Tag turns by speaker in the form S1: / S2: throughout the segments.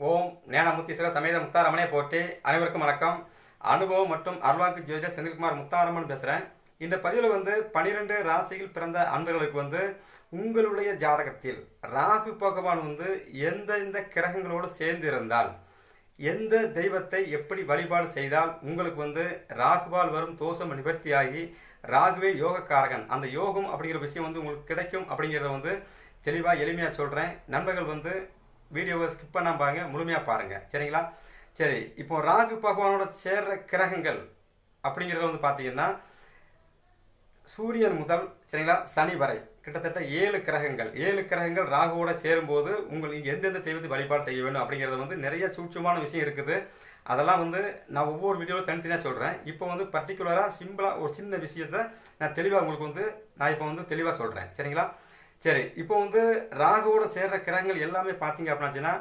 S1: ஓம் ஞானமுத்தீஸ்வர சமேத முத்தாரமனே போற்றி. அனைவருக்கும் வணக்கம். அனுபவம் மற்றும் அருள்வாக்கு ஜோதிடர் செந்தில்குமார் முத்தாரமன் பேசுகிறேன் இந்த பதிவில் வந்து பனிரெண்டு ராசியில் பிறந்த அன்பர்களுக்கு வந்து உங்களுடைய ஜாதகத்தில் ராகு பகவான் வந்து எந்தெந்த கிரகங்களோடு சேர்ந்து இருந்தால் எந்த தெய்வத்தை எப்படி வழிபாடு செய்தால் உங்களுக்கு வந்து ராகுவால் வரும் தோஷம் நிவர்த்தியாகி ராகுவே யோகக்காரகன் அந்த யோகம் அப்படிங்கிற விஷயம் வந்து உங்களுக்கு கிடைக்கும் அப்படிங்கிறத வந்து தெளிவாக எளிமையாக சொல்கிறேன் நண்பர்கள் வந்து வீடியோவை ஸ்கிப் பண்ணாம பாருங்க முழுமையாக பாருங்க. சரிங்களா? சரி இப்போ ராகு பகவானோட சேர்ற கிரகங்கள் அப்படிங்கிறத வந்து பார்த்தீங்கன்னா சூரியன் முதல் சரிங்களா? சனி வரை கிட்டத்தட்ட ஏழு கிரகங்கள். ஏழு கிரகங்கள் ராகுவோட சேரும்போது உங்கள் நீங்கள் எந்தெந்த தெய்வத்தை வழிபாடு செய்ய வேண்டும் அப்படிங்கிறது வந்து நிறைய சூட்சமான விஷயம் இருக்குது. அதெல்லாம் வந்து நான் ஒவ்வொரு வீடியோவில் தனித்தனியாக சொல்கிறேன் இப்போ வந்து பர்டிகுலராக சிம்பிளாக ஒரு சின்ன விஷயத்த நான் தெளிவாக உங்களுக்கு வந்து நான் இப்போ வந்து தெளிவாக சொல்கிறேன் சரிங்களா? சரி இப்போ வந்து ராகுவோட சேர்ற கிரகங்கள் எல்லாமே பார்த்தீங்க அப்படின்னாச்சுன்னா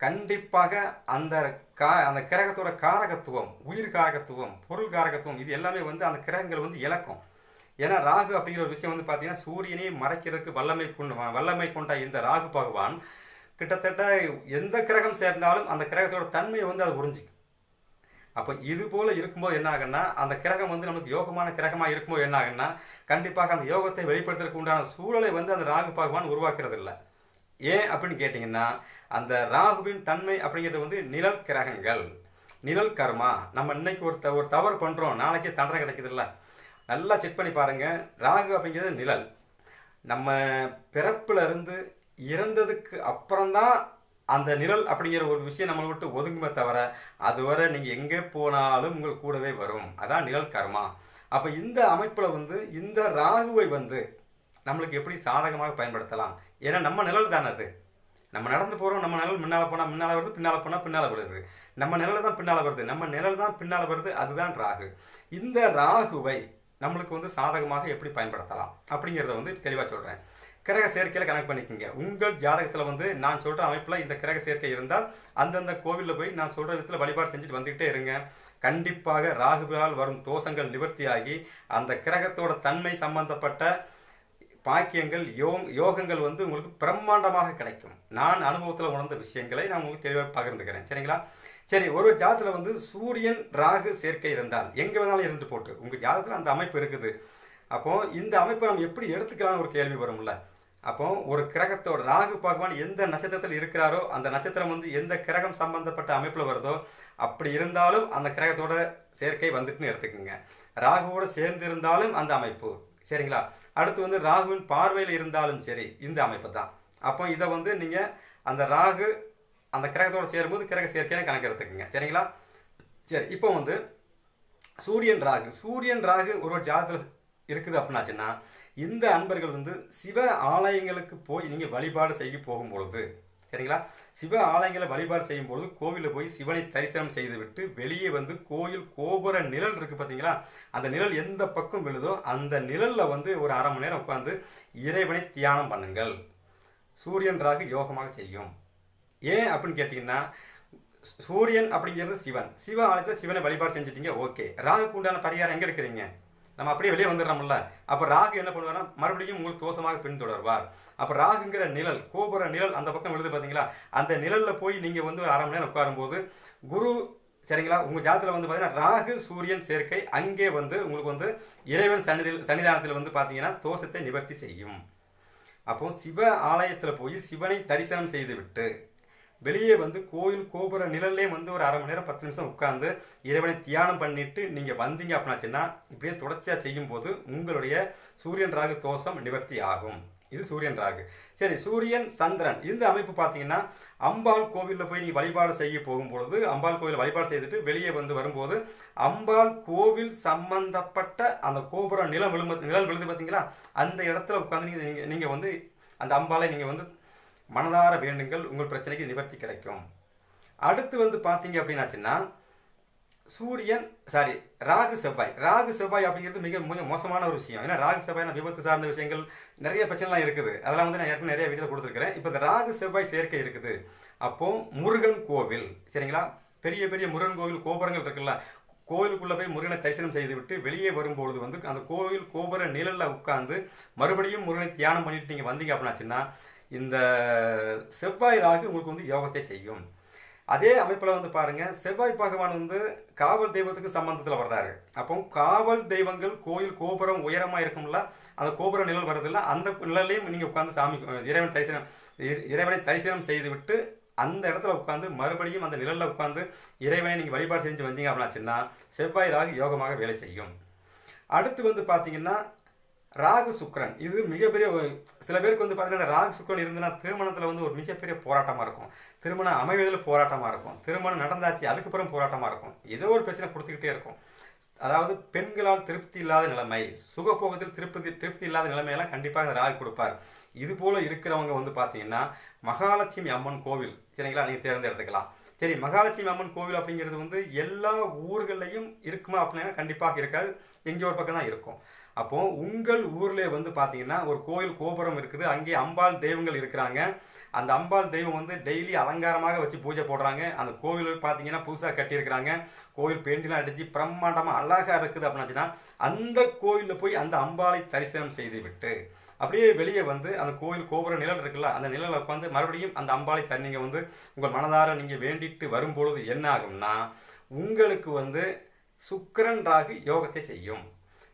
S1: கண்டிப்பாக அந்த கா அந்த கிரகத்தோட காரகத்துவம் உயிர் காரகத்துவம் பொருள் காரகத்துவம் இது எல்லாமே வந்து அந்த கிரகங்கள் வந்து இழக்கும். ஏன்னா ராகு அப்படிங்கிற ஒரு விஷயம் வந்து பார்த்தீங்கன்னா சூரியனை மறைக்கிறதுக்கு வல்லமை கொண்ட வல்லமை கொண்ட இந்த ராகு பகவான் கிட்டத்தட்ட எந்த கிரகம் சேர்ந்தாலும் அந்த கிரகத்தோட தன்மையை வந்து அது உறிஞ்சிக்கும். அப்போ இது போல இருக்கும்போது என்ன ஆகுன்னா அந்த கிரகம் வந்து நமக்கு யோகமான கிரகமாக இருக்கும்போது என்ன ஆகுன்னா கண்டிப்பாக அந்த யோகத்தை வெளிப்படுத்துறதுக்கு உண்டான சூழலை வந்து அந்த ராகு பகவான் உருவாக்குறது இல்லை ஏன் அப்படின்னு கேட்டிங்கன்னா அந்த ராகுவின் தன்மை அப்படிங்கிறது வந்து நிழல் கிரகங்கள் நிழல் கர்மா. நம்ம இன்னைக்கு ஒரு த- ஒரு தவறு பண்ணுறோம் நாளைக்கே தண்டனை கிடைக்குதுல்ல. நல்லா செக் பண்ணி பாருங்கள் ராகு அப்படிங்கிறது நிழல். நம்ம பிறப்பிலிருந்து இறந்ததுக்கு அப்புறம்தான் அந்த நிழல் அப்படிங்கிற ஒரு விஷயம் நம்மளை விட்டு ஒதுங்குமே தவிர அதுவரை நீங்கள் எங்கே போனாலும் உங்கள் கூடவே வரும். அதான் நிழல் கர்மா. அப்போ இந்த அமைப்பில் வந்து இந்த ராகுவை வந்து நம்மளுக்கு எப்படி சாதகமாக பயன்படுத்தலாம்? ஏன்னா நம்ம நிழல் தானே அது. நம்ம நடந்து போகிறோம் நம்ம நிழல் முன்னால் போனால் முன்னால் வருது பின்னால் போனால் பின்னால் வருது. நம்ம நிழல் தான் பின்னால் வருது. நம்ம நிழல் தான் பின்னால் வருது அதுதான் ராகு. இந்த ராகுவை நம்மளுக்கு வந்து சாதகமாக எப்படி பயன்படுத்தலாம்? அப்படிங்கிறத வந்து தெளிவாக சொல்கிறேன் கிரக சேர்க்கையில் கனெக்ட் பண்ணிக்கோங்க. உங்கள் ஜாதகத்தில் வந்து நான் சொல்கிற அமைப்பில் இந்த கிரக சேர்க்கை இருந்தால் அந்தந்த கோவிலில் போய் நான் சொல்கிற இடத்துல வழிபாடு செஞ்சுட்டு வந்துக்கிட்டே இருங்க. கண்டிப்பாக ராகுவால் வரும் தோஷங்கள் நிவர்த்தியாகி அந்த கிரகத்தோட தன்மை சம்பந்தப்பட்ட பாக்கியங்கள் யோங் யோகங்கள் வந்து உங்களுக்கு பிரம்மாண்டமாக கிடைக்கும். நான் அனுபவத்தில் உணர்ந்த விஷயங்களை நான் உங்களுக்கு தெளிவாக பகிர்ந்துக்கிறேன். சரிங்களா? சரி ஒரு ஜாதத்தில் வந்து சூரியன் ராகு சேர்க்கை இருந்தால் எங்கே வேணாலும் இருந்து போட்டு உங்கள் ஜாதகத்தில் அந்த அமைப்பு இருக்குது. அப்போது இந்த அமைப்பை நம்ம எப்படி எடுத்துக்கலாம்னு ஒரு கேள்வி வரும்ல? அப்போ ஒரு கிரகத்தோட ராகு பகவான் எந்த நட்சத்திரத்தில் இருக்கிறாரோ அந்த நட்சத்திரம் வந்து எந்த கிரகம் சம்பந்தப்பட்ட அமைப்பில் வருதோ அப்படி இருந்தாலும் அந்த கிரகத்தோட சேர்க்கை வந்துட்டுன்னு எடுத்துக்கோங்க. ராகுவோட சேர்ந்து இருந்தாலும் அந்த அமைப்பு. சரிங்களா? அடுத்து வந்து ராகுவின் பார்வையில் இருந்தாலும் சரி இந்த அமைப்பு தான். அப்போ இதை வந்து நீங்கள் அந்த ராகு அந்த கிரகத்தோட சேரும்போது கிரக சேர்க்கையான கணக்கு எடுத்துக்கோங்க. சரிங்களா? சரி இப்போ வந்து சூரியன் ராகு. சூரியன் ராகு ஒரு ஜாதகத்தில் இருக்குது அப்படின்னாச்சுன்னா இந்த அன்பர்கள் வந்து சிவ ஆலயங்களுக்கு போய் நீங்கள் வழிபாடு செய்ய போகும்பொழுது சரிங்களா? சிவ ஆலயங்களை வழிபாடு செய்யும் பொழுது கோவிலில் போய் சிவனை தரிசனம் செய்துவிட்டு வெளியே வந்து கோயில் கோபுர நிழல் இருக்குது பார்த்தீங்களா அந்த நிழல் எந்த பக்கம் விழுதோ அந்த நிழலில் வந்து ஒரு அரை மணி நேரம் உட்காந்து இறைவனை தியானம் பண்ணுங்கள். சூரியன் ராகு யோகமாக செய்யும். ஏன் அப்படின்னு கேட்டிங்கன்னா சூரியன் அப்படிங்கிறது சிவன். சிவ ஆலயத்தில் சிவனை வழிபாடு செஞ்சிட்டீங்க ஓகே. ராகுக்கு உண்டான பரிகாரம் எங்கே எடுக்கிறீங்க? நம்ம அப்படியே வெளியே வந்துடுறோம்ல. அப்போ ராகு என்ன பண்ணுவார்னா மறுபடியும் உங்களுக்கு தோஷமாக பின்தொடர்வார். அப்போ ராகுங்கிற நிழல் கோபுர நிழல் அந்த பக்கம் விழுது பார்த்தீங்களா அந்த நிழலில் போய் நீங்கள் வந்து ஒரு அரை மணி நேரம் உட்காரும்போது குரு சரிங்களா உங்கள் ஜாதத்தில் வந்து பார்த்தீங்கன்னா ராகு சூரியன் சேர்க்கை அங்கே வந்து உங்களுக்கு வந்து இறைவன் சன்னிதில் சன்னிதானத்தில் வந்து பார்த்தீங்கன்னா தோஷத்தை நிவர்த்தி செய்யும். அப்போ சிவ ஆலயத்தில் போய் சிவனை தரிசனம் செய்துவிட்டு வெளியே வந்து கோயில் கோபுர நிழல்லே வந்து ஒரு அரை மணி நேரம் பத்து நிமிஷம் உட்காந்து இறைவனை தியானம் பண்ணிட்டு நீங்கள் வந்தீங்க அப்படின்னாச்சுன்னா இப்படியே தொடர்ச்சியாக செய்யும்போது உங்களுடைய சூரியன் ராகு தோஷம் நிவர்த்தி ஆகும். இது சூரியன் ராகு. சரி சூரியன் சந்திரன். இந்த அமைப்பு பார்த்தீங்கன்னா அம்பாள் கோவிலில் போய் நீங்கள் வழிபாடு செய்ய போகும்பொழுது அம்பாள் கோவில் வழிபாடு செய்துட்டு வெளியே வந்து வரும்போது அம்பாள் கோவில் சம்பந்தப்பட்ட அந்த கோபுரம் நிலம் விழுந்து நிழல் விழுந்து பார்த்தீங்களா? அந்த இடத்துல உட்காந்து நீங்கள் நீங்கள் நீங்கள் வந்து அந்த அம்பாளை நீங்கள் வந்து மனதார வேண்டுங்கள் உங்கள் பிரச்சனைக்கு நிவர்த்தி கிடைக்கும். அடுத்து வந்து பார்த்தீங்க அப்படின்னாச்சுன்னா சூரியன் சாரி ராகு செவ்வாய். ராகு செவ்வாய் அப்படிங்கிறது மிக மிக மோசமான ஒரு விஷயம். ஏன்னா ராகு செவ்வாய் விபத்து சார்ந்த விஷயங்கள் நிறைய பிரச்சனைலாம் இருக்குது. அதெல்லாம் வந்து நான் ஏற்கனவே நிறைய வீடியோ கொடுத்துருக்கிறேன். இப்போ இந்த ராகு செவ்வாய் சேர்க்கை இருக்குது. அப்போ முருகன் கோவில் சரிங்களா? பெரிய பெரிய முருகன் கோவில் கோபுரங்கள் இருக்குல்ல? கோவிலுக்குள்ளே போய் முருகனை தரிசனம் செய்துவிட்டு வெளியே வரும்பொழுது வந்து அந்த கோவில் கோபுர நிழலில் உட்கார்ந்து மறுபடியும் முருகனை தியானம் பண்ணிட்டு நீங்கள் வந்தீங்க அப்படின்னாச்சுன்னா இந்த செவ்வாய் ராகு உங்களுக்கு வந்து யோகத்தை செய்யும். அதே அமைப்பில் வந்து பாருங்கள் செவ்வாய் பகவான் வந்து காவல் தெய்வத்துக்கு சம்பந்தத்தில் வர்றாரு. அப்போ காவல் தெய்வங்கள் கோயில் கோபுரம் உயரமாக இருக்கும்ல அந்த கோபுர நிழல் வருதில்ல அந்த நிழலையும் நீங்கள் உட்காந்து சாமி இறைவன் தரிசனம் இறைவனை தரிசனம் செய்துவிட்டு அந்த இடத்துல உட்காந்து மறுபடியும் அந்த நிழலில் உட்காந்து இறைவனை நீங்கள் வழிபாடு செஞ்சு வந்தீங்க அப்படின்னாச்சுன்னா செவ்வாய் ராகு யோகமாக வேலை செய்யும். அடுத்து வந்து பார்த்தீங்கன்னா ராகு சுக்கிரன். இது மிகப்பெரிய ஒரு- சில பேருக்கு வந்து பார்த்தீங்கன்னா இந்த ராகு சுக்கிரன் இருந்ததுன்னா திருமணத்தில் வந்து ஒரு மிகப்பெரிய போராட்டமாக இருக்கும். திருமணம் அமைவதில் போராட்டமாக இருக்கும். திருமணம் நடந்தாச்சு அதுக்கப்புறம் போராட்டமாக இருக்கும். ஏதோ ஒரு பிரச்சனை கொடுத்துக்கிட்டே இருக்கும். அதாவது பெண்களால் திருப்தி இல்லாத நிலைமை சுகபோகத்தில் திருப்தி திருப்தி இல்லாத நிலைமையெல்லாம் கண்டிப்பாக இந்த ராகு கொடுப்பார். இது போல இருக்கிறவங்க வந்து பார்த்தீங்கன்னா மகாலட்சுமி அம்மன் கோவில் சரிங்களா? நீங்கள் தேர்ந்தெடுத்துக்கலாம். சரி மகாலட்சுமி அம்மன் கோவில் அப்படிங்கிறது வந்து எல்லா ஊர்களையும் இருக்குமா அப்படின்னா கண்டிப்பாக இருக்காது. எங்கேயோ ஒரு பக்கம் தான் இருக்கும். அப்போ உங்கள் ஊர்ல வந்து பார்த்தீங்கன்னா ஒரு கோயில் கோபுரம் இருக்குது. அங்கே அம்பாள் தெய்வங்கள் இருக்கிறாங்க. அந்த அம்பாள் தெய்வம் வந்து டெய்லி அலங்காரமாக வச்சு பூஜை போடுறாங்க. அந்த கோவில் பார்த்தீங்கன்னா புதுசாக கட்டியிருக்கிறாங்க. கோவில் பெயிண்ட்லாம் அடிச்சு பிரம்மாண்டமாக அழகாக இருக்குது அப்படின்னாச்சுன்னா அந்த கோயிலில் போய் அந்த அம்பாளை தரிசனம் செய்து விட்டு அப்படியே வெளியே வந்து அந்த கோயில் கோபுர நிழல் இருக்குல்ல அந்த நிழலை உட்காந்து மறுபடியும் அந்த அம்பாளை தண்ணிங்க வந்து உங்கள் மனதார நீங்கள் வேண்டிட்டு வரும்பொழுது என்ன ஆகும்னா உங்களுக்கு வந்து சுக்கரன் ராகு யோகத்தை செய்யும்.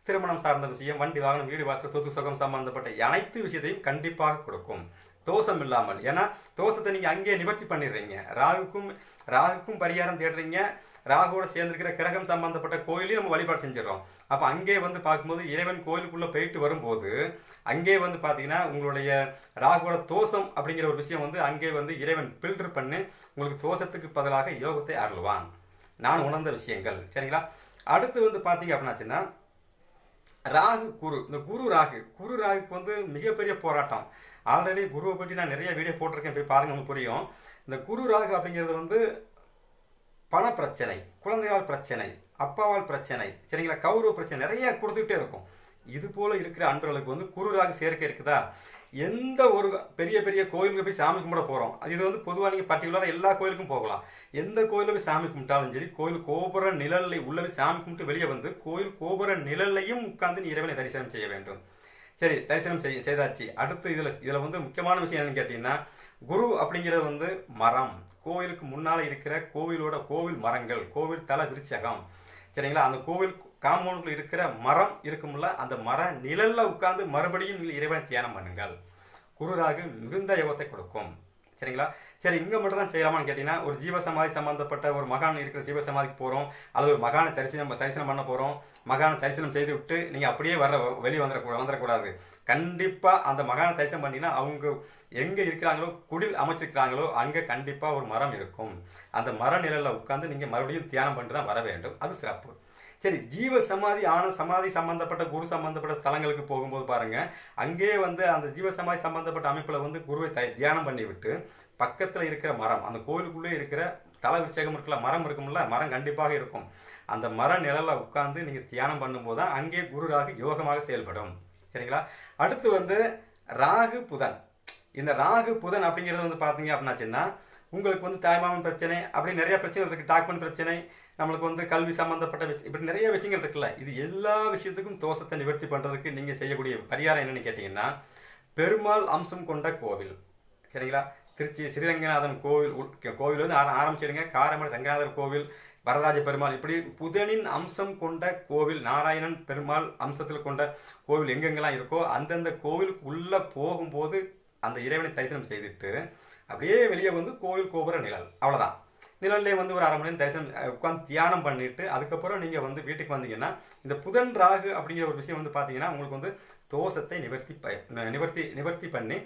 S1: திருமணம் சார்ந்த விஷயம் வண்டி வாகனம் வீடு வாசல் சொத்து சுகம் சம்பந்தப்பட்ட அனைத்து விஷயத்தையும் கண்டிப்பாக கொடுக்கும். தோஷம் இல்லாமல். ஏன்னா தோஷத்தை நீங்கள் அங்கேயே நிவர்த்தி பண்ணிடுறீங்க. ராகுக்கும் ராகுக்கும் பரிகாரம் தேடுறீங்க. ராகுவோட சேர்ந்திருக்கிற கிரகம் சம்பந்தப்பட்ட கோயிலையும் நம்ம வழிபாடு செஞ்சிடறோம். அப்போ அங்கே வந்து பார்க்கும்போது இறைவன் கோயிலுக்குள்ளே போயிட்டு வரும்போது அங்கே வந்து பார்த்தீங்கன்னா உங்களுடைய ராகுவோட தோஷம் அப்படிங்கிற ஒரு விஷயம் வந்து அங்கே வந்து இறைவன் ஃபில்டர் பண்ணி உங்களுக்கு தோஷத்துக்கு பதிலாக யோகத்தை அருள்வான். நான் உணர்ந்த விஷயங்கள். சரிங்களா? அடுத்து வந்து பார்த்தீங்க அப்படின்னாச்சுன்னா ராகு குரு. இந்த குரு ராகு. குரு ராகுக்கு வந்து மிகப்பெரிய போராட்டம். ஆல்ரெடி குருவை பற்றி நான் நிறைய வீடியோ போட்டிருக்கேன். போய் பாருங்கள் உங்களுக்கு புரியும். இந்த குரு ராகு அப்படிங்கிறது வந்து பண பிரச்சனை குழந்தையால் பிரச்சனை அப்பாவால் பிரச்சனை சரிங்களா? கௌரவ பிரச்சனை நிறைய கொடுத்துக்கிட்டே இருக்கும். இது போல இருக்கிற அன்பர்களுக்கு வந்து குரு ராகு சேர்க்கை இருக்குதா? எந்த ஒரு பெரிய பெரிய கோயிலுக்கு போய் சாமி கும்பிட போகிறோம் இது வந்து பொதுவாக நீங்கள் பர்டிகுலராக எல்லா கோயிலுக்கும் போகலாம். எந்த கோயிலில் போய் சாமி கும்பிட்டாலும் சரி கோயில் கோபுர நிழலில் உள்ள போய் சாமி கும்பிட்டு வெளியே வந்து கோயில் கோபுர நிழல்லையும் உட்கார்ந்து நீ இறைவனை தரிசனம் செய்ய வேண்டும். சரி தரிசனம் செய் செய்தாச்சு. அடுத்து இதில் இதில் வந்து முக்கியமான விஷயம் என்னன்னு கேட்டிங்கன்னா குரு அப்படிங்கிறது வந்து மரம். கோவிலுக்கு முன்னால் இருக்கிற கோவிலோட கோவில் மரங்கள் கோவில் தல விருச்சகம் சரிங்களா? அந்த கோவில் காம்பவுண்டுக்குள்ள இருக்கிற மரம் இருக்கும்ல அந்த மர நிழலில் உட்கார்ந்து மறுபடியும் நீங்கள் இறைவனை தியானம் பண்ணுங்கள். குருராகு மிகுந்த யோகத்தை கொடுக்கும். சரிங்களா? சரி இங்கே மட்டும் தான் செய்யலாமான்னு கேட்டிங்கன்னா ஒரு ஜீவ சமாதி சம்பந்தப்பட்ட ஒரு மகான் இருக்கிற ஜீவ சமாதிக்கு அல்லது ஒரு மகானை தரிசனம் தரிசனம் பண்ண போகிறோம் மகானை தரிசனம் செய்து விட்டு நீங்கள் அப்படியே வர வெளியே வந்துடக்கூடாது வந்துடக்கூடாது கண்டிப்பாக அந்த மகானை தரிசனம் பண்ணிங்கன்னா அவங்க எங்கே இருக்கிறாங்களோ குடில் அமைச்சிருக்கிறாங்களோ அங்கே கண்டிப்பாக ஒரு மரம் இருக்கும். அந்த மர நிழலில் உட்காந்து நீங்கள் மறுபடியும் தியானம் பண்ணிட்டு தான் வர வேண்டும். அது சிறப்பு. சரி ஜீவ சமாதி ஆன சமாதி சம்பந்தப்பட்ட குரு சம்பந்தப்பட்ட ஸ்தலங்களுக்கு போகும்போது பாருங்க அங்கே வந்து அந்த ஜீவ சமாதி சம்பந்தப்பட்ட அமைப்பில் வந்து குருவை த- தியானம் பண்ணிவிட்டு பக்கத்தில் இருக்கிற மரம் அந்த கோயிலுக்குள்ளே இருக்கிற தலை விருச்சகம் இருக்குல்ல மரம் இருக்கும்ல மரம் கண்டிப்பாக இருக்கும். அந்த மர நிழலில் உட்கார்ந்து நீங்கள் தியானம் பண்ணும்போது தான் அங்கே குரு ராகு யோகமாக செயல்படும். சரிங்களா? அடுத்து வந்து ராகு புதன். இந்த ராகு புதன் அப்படிங்கிறது வந்து பார்த்தீங்க அப்படின்னாச்சுன்னா உங்களுக்கு வந்து தாய்மாமன் பிரச்சனை அப்படி நிறைய பிரச்சனைகள் இருக்குது டாக்குமெண்ட் பிரச்சனை நம்மளுக்கு வந்து கல்வி சம்மந்தப்பட்ட விஷயம் இப்படி நிறைய விஷயங்கள் இருக்குல்ல இது எல்லா விஷயத்துக்கும் தோஷத்தை நிவர்த்தி பண்ணுறதுக்கு நீங்கள் செய்யக்கூடிய பரிகாரம் என்னென்னு கேட்டிங்கன்னா பெருமாள் அம்சம் கொண்ட கோவில். சரிங்களா? திருச்சி ஸ்ரீரங்கநாதன் கோவில் உள்- கோவில் வந்து ஆரம் ஆரம்பிச்சிடுங்க. காரமடை ரங்கநாதர் கோவில் வரராஜ பெருமாள் இப்படி புதனின் அம்சம் கொண்ட கோவில் நாராயணன் பெருமாள் அம்சத்தில் கொண்ட கோவில் எங்கெங்கெல்லாம் இருக்கோ அந்தந்த கோவிலுக்கு உள்ளே போகும்போது அந்த இறைவனை தரிசனம் செய்துட்டு அப்படியே வெளியே வந்து கோவில் கோபுர நிழல். அவ்வளோதான் நிழல்லே வந்து ஒரு அரை மணி நேரம் தரிசனம் உட்காந்து தியானம் பண்ணிட்டு அதுக்கப்புறம் நீங்கள் வந்து வீட்டுக்கு வந்தீங்கன்னா இந்த புதன் ராகு அப்படிங்கிற ஒரு விஷயம் வந்து பார்த்தீங்கன்னா உங்களுக்கு வந்து தோஷத்தை நிவர்த்தி ப- நிவர்த்தி நிவர்த்தி பண்ணி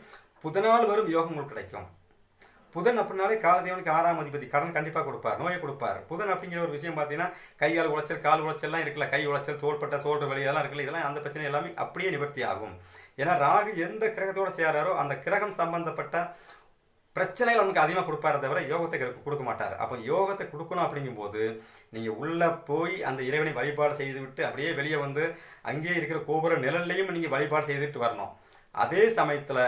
S1: புதனால் வரும் யோகம் உங்களுக்கு கிடைக்கும். புதன் அப்படின்னாலே காலதேவனுக்கு ஆறாம் அதிபதி கடன் கண்டிப்பாக கொடுப்பார் நோயை கொடுப்பார். புதன் அப்படிங்கிற ஒரு விஷயம் பார்த்தீங்கன்னா கை கால் கால் உழைச்சல்லாம் இருக்குல்ல கை உழைச்சல் தோள்பட்ட சோல்ற வலி இதெல்லாம் இருக்குல்ல இதெல்லாம் அந்த பிரச்சனை எல்லாமே அப்படியே நிவர்த்தி ஆகும். ஏன்னா ராகு எந்த கிரகத்தோட சேராரோ அந்த கிரகம் சம்பந்தப்பட்ட பிரச்சனைகள் நமக்கு அதிகமாக கொடுப்பாரே தவிர யோகத்தை கொடுக்க மாட்டார். அப்போ யோகத்தை கொடுக்கணும் அப்படிங்கும்போது நீங்கள் உள்ளே போய் அந்த இறைவனை வழிபாடு செய்துவிட்டு அப்படியே வெளியே வந்து அங்கேயே இருக்கிற கோபுர நிழல்லையும் நீங்கள் வழிபாடு செய்துட்டு வரணும். அதே சமயத்தில்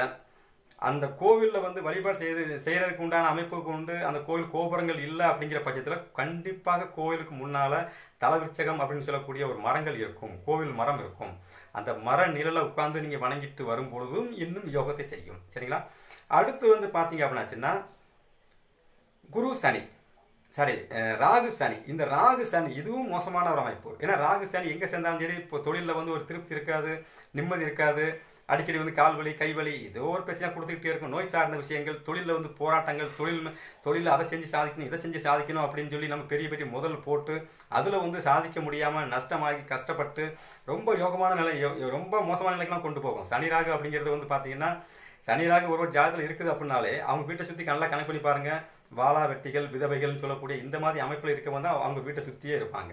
S1: அந்த கோவிலில் வந்து வழிபாடு செய்து செய்கிறதுக்கு உண்டான அமைப்புக்கு உண்டு அந்த கோவில் கோபுரங்கள் இல்லை அப்படிங்கிற பட்சத்தில் கண்டிப்பாக கோவிலுக்கு முன்னால் தலவிருச்சகம் அப்படின்னு சொல்லக்கூடிய ஒரு மரங்கள் இருக்கும். கோவில் மரம் இருக்கும். அந்த மர நிழலை உட்கார்ந்து நீங்கள் வணங்கிட்டு வரும்பொழுதும் இன்னும் யோகத்தை செய்யும். சரிங்களா? அடுத்து வந்து பார்த்தீங்க அப்படின்னாச்சுன்னா குரு சனி. சாரி ராகு சனி. இந்த ராகு சனி இதுவும் மோசமான ஒரு அமைப்பு. ஏன்னா ராகு சனி எங்கே சேர்ந்தாலும் சரி இப்போ தொழிலில் வந்து ஒரு திருப்தி இருக்காது நிம்மதி இருக்காது அடிக்கடி வந்து கால் வலி கை வலி ஏதோ ஒரு பிரச்சனை கொடுத்துக்கிட்டே இருக்கும். நோய் சார்ந்த விஷயங்கள் தொழிலில் வந்து போராட்டங்கள் தொழில் தொழிலில் அதை செஞ்சு சாதிக்கணும் இதை செஞ்சு சாதிக்கணும் அப்படின்னு சொல்லி நம்ம பெரிய பெரிய முதல் போட்டு அதில் வந்து சாதிக்க முடியாமல் நஷ்டமாகி கஷ்டப்பட்டு ரொம்ப யோகமான நிலை ரொம்ப மோசமான நிலைக்கெல்லாம் கொண்டு போகும். சனி ராகு அப்படிங்கிறது வந்து பார்த்தீங்கன்னா சனிராக ஒரு ஒரு ஜாதகத்தில் இருக்குது அப்படின்னாலே அவங்க வீட்டை சுற்றி நல்லா கணக்கு பண்ணி பாருங்க. வாழா வெட்டிகள் விதவைகள்னு சொல்லக்கூடிய இந்த மாதிரி அமைப்பில் இருக்கவங்க தான் அவங்க வீட்டை சுற்றியே இருப்பாங்க.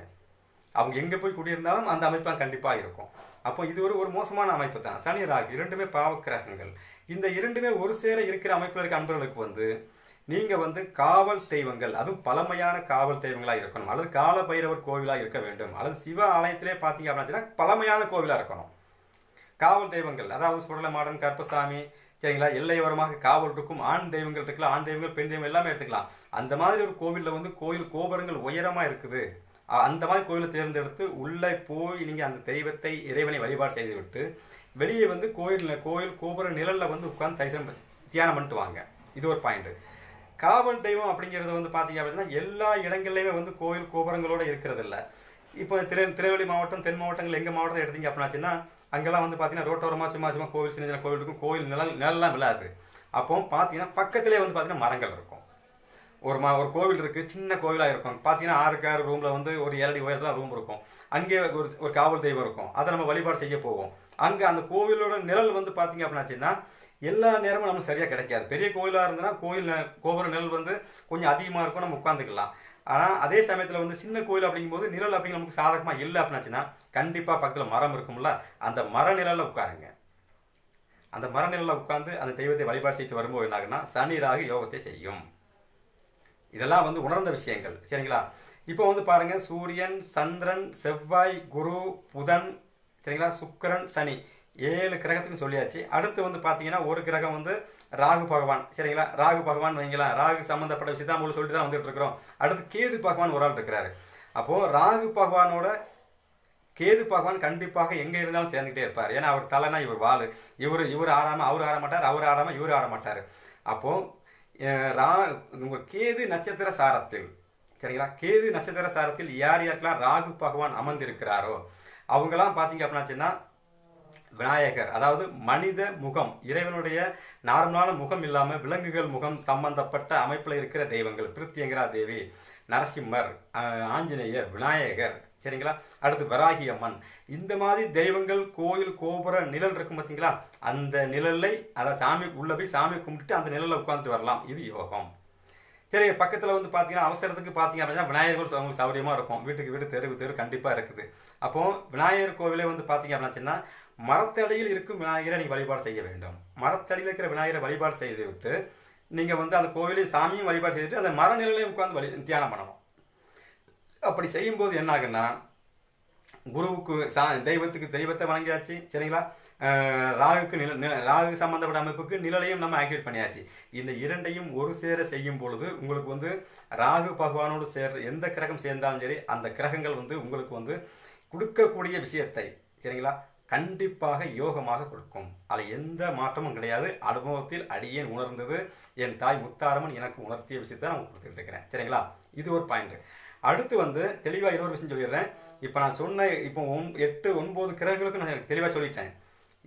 S1: அவங்க எங்கே போய் குடியிருந்தாலும் அந்த அமைப்பாக கண்டிப்பாக இருக்கும். அப்போ இது ஒரு ஒரு மோசமான அமைப்பு தான். சனி ராகு இரண்டுமே பாவக்கிரகங்கள் இந்த இரண்டுமே ஒரு சேர இருக்கிற அமைப்பில் இருக்க அன்பர்களுக்கு வந்து நீங்கள் வந்து காவல் தெய்வங்கள் அதுவும் பழமையான காவல் தெய்வங்களாக இருக்கணும். அல்லது கால பைரவர் கோவிலாக இருக்க வேண்டும். அல்லது சிவ ஆலயத்திலே பார்த்தீங்க அப்படின்னா பழமையான கோவிலாக இருக்கணும். காவல் தெய்வங்கள் அதாவது சுடலமாடன் கருப்பசாமி சரிங்களா? எல்லையோரமாக காவல் இருக்கும் ஆண் தெய்வங்கள் இருக்கலாம் ஆண் தெய்வங்கள் பெண் தெய்வம் எல்லாமே எடுத்துக்கலாம். அந்த மாதிரி ஒரு கோவிலில் வந்து கோயில் கோபுரங்கள் உயரமாக இருக்குது. அந்த மாதிரி கோயிலை தேர்ந்தெடுத்து உள்ளே போய் நீங்கள் அந்த தெய்வத்தை இறைவனை வழிபாடு செய்துவிட்டு வெளியே வந்து கோயில் கோயில் கோபுர நிழலில் வந்து உட்காந்து தரிசனம் தியானம் பண்ணிட்டு வாங்க. இது ஒரு பாயிண்ட்டு காவல் தெய்வம் அப்படிங்கிறது வந்து பார்த்தீங்க அப்படின்னா எல்லா இடங்கள்லையுமே வந்து கோயில் கோபுரங்களோட இருக்கிறதில்ல. இப்போ திரு திருநெல்வேலி மாவட்டம் தென் மாவட்டங்கள் எங்கள் மாவட்டத்தை எடுத்தீங்க அப்படின்னாச்சுன்னா அங்கெல்லாம் வந்து பார்த்தீங்கன்னா ரோட்டோரமாக சும்மா சும்மா கோவில் சின்ன சின்ன கோவில் இருக்கும். கோயில் நிழல் நிழல்லாம் விழாது. அப்போ பார்த்தீங்கன்னா பக்கத்திலே வந்து பார்த்தீங்கன்னா மரங்கள் இருக்கும். ஒரு மா ஒரு கோவில் இருக்குது சின்ன கோவிலாக இருக்கும். பார்த்தீங்கன்னா ஆறுக்கு ஆறு ரூமில் வந்து ஒரு ஏழடி உயரத்தில் ரூம் இருக்கும். அங்கே ஒரு ஒரு காவல் தெய்வம் இருக்கும். அதை நம்ம வழிபாடு செய்ய போவோம். அங்கே அந்த கோவிலோட நிழல் வந்து பார்த்தீங்க அப்படின்னாச்சுன்னா எல்லா நேரமும் நமக்கு சரியாக கிடைக்காது. பெரிய கோயிலாக இருந்ததுன்னா கோயில் கோபுர நிழல் வந்து கொஞ்சம் அதிகமாக இருக்கும். நம்ம உட்காந்துக்கலாம் ஆனால் அதே சமயத்தில் வந்து சின்ன கோயில் அப்படிங்கும்போது நிழல் அப்படிங்கிற நமக்கு சாதகமாக இல்லை அப்படின்னாச்சுன்னா கண்டிப்பாக பக்கத்தில் மரம் இருக்கும்ல அந்த மர நிழலில் உட்காருங்க. அந்த மர நிழலில் உட்காந்து அந்த தெய்வத்தை வழிபாடு செய்து வரும்போது என்ன சனி ராகு யோகத்தை செய்யும். இதெல்லாம் வந்து உணர்ந்த விஷயங்கள் சரிங்களா? இப்போ வந்து பாருங்க சூரியன் சந்திரன் செவ்வாய் குரு புதன் சரிங்களா? சுக்கரன் சனி ஏழு கிரகத்துக்கும் சொல்லியாச்சு. அடுத்து வந்து பார்த்தீங்கன்னா ஒரு கிரகம் வந்து ராகு பகவான் சரிங்களா? ராகு பகவான் வைங்களா ராகு சம்மந்தப்பட்ட விஷயத்தான் உங்களுக்கு சொல்லிட்டு தான் வந்துட்டு இருக்கிறோம். அடுத்து கேது பகவான் ஒரு ஆள் இருக்கிறாரு. அப்போது ராகு பகவானோட கேது பகவான் கண்டிப்பாக எங்கே இருந்தாலும் சேர்ந்துக்கிட்டே இருப்பார். ஏன்னா அவர் தலைனா இவர் வாழ் இவர் இவர் ஆடாமல் அவர் ஆட மாட்டார் அவர் ஆடாம இவர் ஆட மாட்டார். அப்போது ரா உங்கள் கேது நட்சத்திர சாரத்தில் சரிங்களா? கேது நட்சத்திர சாரத்தில் யார் யாருக்கெல்லாம் ராகு பகவான் அமர்ந்திருக்கிறாரோ அவங்கெல்லாம் பார்த்தீங்க அப்படின்னாச்சுன்னா விநாயகர் அதாவது மனித முகம் இறைவனுடைய நார்மலான முகம் இல்லாமல் விலங்குகள் முகம் சம்பந்தப்பட்ட அமைப்பில் இருக்கிற தெய்வங்கள் பிரித்தியங்கரா தேவி நரசிம்மர் ஆஞ்சநேயர் விநாயகர் சரிங்களா? அடுத்து வராகி அம்மன். இந்த மாதிரி தெய்வங்கள் கோயில் கோபுர நிழல் இருக்கும் பார்த்தீங்களா? அந்த நிழலை அதை சாமி உள்ள போய் சாமி கும்பிட்டுட்டு அந்த நிழலில் உட்காந்துட்டு வரலாம். இது யோகம். சரி பக்கத்தில் வந்து பார்த்தீங்கன்னா அவசரத்துக்கு பார்த்தீங்க அப்படின்னா விநாயகர் அவங்களுக்கு சௌகரியமாக இருக்கும். வீட்டுக்கு வீடு தெருவு தெரு கண்டிப்பாக இருக்குது. அப்போ விநாயகர் கோவிலே வந்து பார்த்தீங்க அப்படின்னா மரத்தடியில் இருக்கும் விநாயகரை நீங்கள் வழிபாடு செய்ய வேண்டும். மரத்தடியில் இருக்கிற விநாயகரை வழிபாடு செய்து விட்டு நீங்கள் வந்து அந்த கோவிலையும் சாமியும் வழிபாடு செய்துட்டு அந்த மர நிலையிலையும் உட்காந்து வழி தியானம் பண்ணணும். அப்படி செய்யும்போது என்ன ஆகுன்னா குருவுக்கு சா தெய்வத்துக்கு தெய்வத்தை வணங்கியாச்சு சரிங்களா? ராகுக்கு நில நில- ராகு சம்பந்தப்பட்ட அமைப்புக்கு நிழலையும் நம்ம ஆக்டிவேட் பண்ணியாச்சு. இந்த இரண்டையும் ஒரு சேர செய்யும் பொழுது உங்களுக்கு வந்து ராகு பகவானோடு சேர் எந்த கிரகம் சேர்ந்தாலும் சரி அந்த கிரகங்கள் வந்து உங்களுக்கு வந்து கொடுக்கக்கூடிய விஷயத்தை சரிங்களா? கண்டிப்பாக யோகமாக கொடுக்கும். அதில் எந்த மாற்றமும் கிடையாது. அனுபவத்தில் அடியேன் உணர்ந்தது. என் தாய் முத்தாரமன் எனக்கு உணர்த்திய விஷயத்தை நான் கொடுத்துக்கிட்டு இருக்கிறேன். சரிங்களா? இது ஒரு பாயிண்ட் அடுத்து வந்து தெளிவாக இன்னொரு விஷயம் சொல்லிடுறேன். இப்போ நான் சொன்ன இப்போ ஒன் எட்டு ஒன்பது கிரகங்களுக்கு நான் தெளிவாக சொல்லிட்டேன்.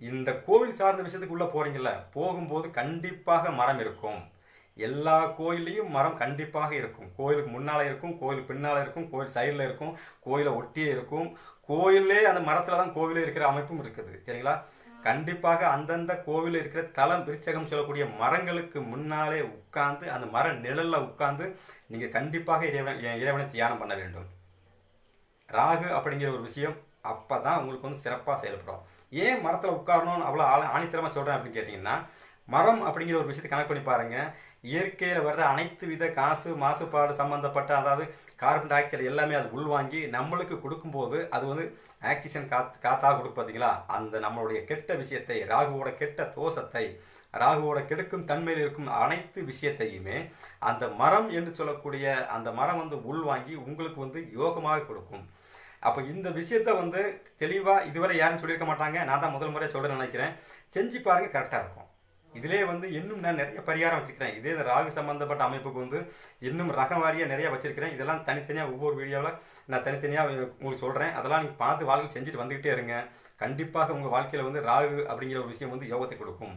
S1: இந்த கோவில் சார்ந்த விஷயத்துக்கு உள்ளே போகிறீங்கள போகும்போது கண்டிப்பாக மரம் இருக்கும். எல்லா கோயிலையும் மரம் கண்டிப்பாக இருக்கும். கோயிலுக்கு முன்னால் இருக்கும் கோயில் பின்னால் இருக்கும் கோயில் சைடில் இருக்கும் கோயிலை ஒட்டியே இருக்கும். கோயிலே அந்த மரத்தில் தான் கோவிலே இருக்கிற அமைப்பும் இருக்குது. சரிங்களா? கண்டிப்பாக அந்தந்த கோவிலில் இருக்கிற தலம் விருச்சகம் சொல்லக்கூடிய மரங்களுக்கு முன்னாலே உட்கார்ந்து அந்த மர நிழலில் உட்கார்ந்து நீங்கள் கண்டிப்பாக இறைவன் இறைவனை தியானம் பண்ண வேண்டும். ராகு அப்படிங்கிற ஒரு விஷயம் அப்போ தான் உங்களுக்கு வந்து சிறப்பாக செயல்படும். ஏன் மரத்தில் உட்காரணும் அவ்வளோ ஆழ ஆணித்தரமாக சொல்கிறேன் அப்படின்னு கேட்டிங்கன்னா மரம் அப்படிங்கிற ஒரு விஷயத்தை கணக்கு பண்ணி பாருங்கள் இயற்கையில் வர்ற அனைத்து வித காசு மாசுபாடு சம்மந்தப்பட்ட அதாவது கார்பன் டை ஆக்சைடு எல்லாமே அது உள்வாங்கி நம்மளுக்கு கொடுக்கும்போது அது வந்து ஆக்சிஜன் காத் காத்தாக கொடுக்கும் பார்த்தீங்களா அந்த நம்மளுடைய கெட்ட விஷயத்தை ராகுவோட கெட்ட தோஷத்தை ராகுவோட கெடுக்கும் தன்மையில் இருக்கும் அனைத்து விஷயத்தையுமே அந்த மரம் என்று சொல்லக்கூடிய அந்த மரம் வந்து உள்வாங்கி உங்களுக்கு வந்து யோகமாக கொடுக்கும். அப்போ இந்த விஷயத்த வந்து தெளிவாக இதுவரை யாரும் சொல்லியிருக்க மாட்டாங்க. நான் தான் முதல் முறையாக சொல்கிறேன்னு நினைக்கிறேன். செஞ்சு பாருங்க கரெக்டாக இருக்கும். இதிலே வந்து இன்னும் நான் நிறைய பரிகாரம் வச்சிருக்கிறேன். இதே இந்த ராகு சம்பந்தப்பட்ட அமைப்புக்கு வந்து இன்னும் ரகம் வாரியாக நிறைய வச்சிருக்கிறேன். இதெல்லாம் தனித்தனியாக ஒவ்வொரு வீடியோவில் நான் தனித்தனியாக உங்களுக்கு சொல்கிறேன் அதெல்லாம் நீங்கள் பார்த்து வாழ்க்கை செஞ்சுட்டு வந்துக்கிட்டே இருங்க. கண்டிப்பாக உங்கள் வாழ்க்கையில் வந்து ராகு அப்படிங்கிற ஒரு விஷயம் வந்து யோகத்தை கொடுக்கும்.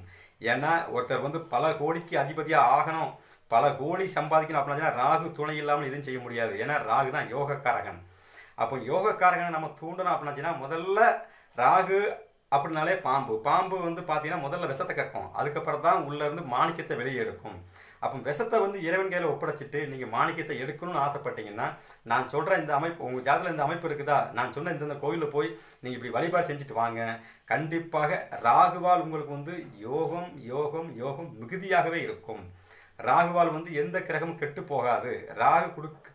S1: ஏன்னா ஒருத்தர் வந்து பல கோடிக்கு அதிபதியாக ஆகணும். பல கோடி சம்பாதிக்கணும் அப்படின்னா ராகு துணை இல்லாமல் எதுவும் செய்ய முடியாது. ஏன்னா ராகு தான் யோகக்காரகன். அப்போ யோகக்காரகனை நம்ம தூண்டணும் அப்படின்னாச்சுன்னா முதல்ல ராகு அப்படின்னாலே பாம்பு. பாம்பு வந்து பார்த்தீங்கன்னா முதல்ல விஷத்தை கக்கும். அதுக்கப்புறம் தான் உள்ளேருந்து மாணிக்கத்தை வெளியே எடுக்கும். அப்போ விஷத்தை வந்து இறைவன் கையில் ஒப்படைச்சிட்டு நீங்கள் மாணிக்கத்தை எடுக்கணும்னு ஆசைப்பட்டீங்கன்னா நான் சொல்கிற இந்த அமைப்பு உங்கள் ஜாதத்தில் இந்த அமைப்பு இருக்குதா? நான் சொன்ன இந்தந்த கோயிலில் போய் நீங்கள் இப்படி வழிபாடு செஞ்சுட்டு வாங்க. கண்டிப்பாக ராகுவால் உங்களுக்கு வந்து யோகம் யோகம் யோகம் மிகுதியாகவே இருக்கும். ராகுவால் வந்து எந்த கிரகமும் கெட்டு போகாது. ராகு கொடுக்கு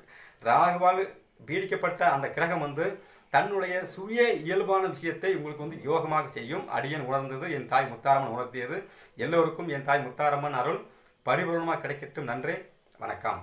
S1: ராகுவால் பீடிக்கப்பட்ட அந்த கிரகம் வந்து தன்னுடைய சுய இயல்பான விஷயத்தை உங்களுக்கு வந்து யோகமாக செய்யும். அடியன் உணர்ந்தது என் தாய் முத்தாரம்மன் உணர்த்தியது. எல்லோருக்கும் என் தாய் முத்தாரம்மன் அருள். பரிபூர்ணமாக கிடைக்கட்டும். நன்றி. வணக்கம்.